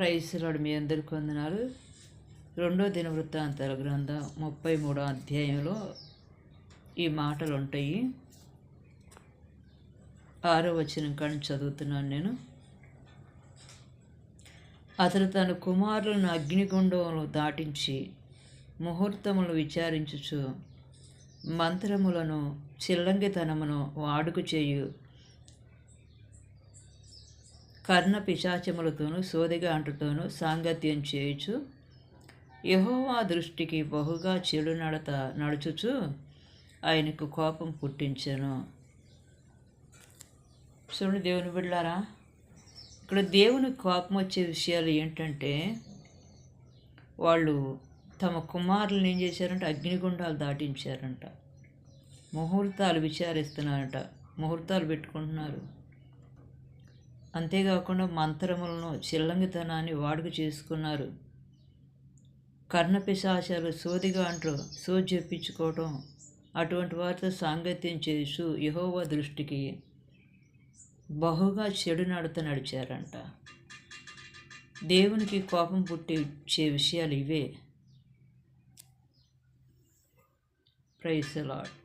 ప్రైస్లాడు మీ అందరికీ వందనాలు రెండో దినవృత్తాంతాల గ్రంథం ముప్పై మూడో అధ్యాయంలో ఈ మాటలు ఉంటాయి ఆరో వచనం కానీ చదువుతున్నాను నేను. అతడు తన కుమారులను అగ్నిగుండంలో దాటించి ముహూర్తములు విచారించుచు మంత్రములను చిల్లంగితనమును వాడుకు చేయు కర్ణ పిశాచములతోనూ సోదిగా అంటుతోనూ సాంగత్యం చేయుచు యహోవా దృష్టికి బహుగా చెడు నడత నడుచుచు ఆయనకు కోపం పుట్టించాను. చూడండి దేవుని బిడ్డారా ఇక్కడ దేవుని కోపం వచ్చే విషయాలు ఏంటంటే వాళ్ళు తమ కుమారులను ఏం చేశారంటే? అగ్నిగుండాలు దాటించారంట. ముహూర్తాలు విచారిస్తున్నారంట. ముహూర్తాలు పెట్టుకుంటున్నారు. అంతేకాకుండా మంత్రములను చిల్లంగితనాన్ని వాడుక చేసుకున్నారు. కర్ణపిశాచాలు సోదిగా అంటూ సోది చెప్పించుకోవటం అటువంటి వారితో సాంగత్యం చేసు యహోవా దృష్టికి బహుగా చెడు నడత నడిచారంట. దేవునికి కోపం పుట్టించే విషయాలు ఇవే. Price lot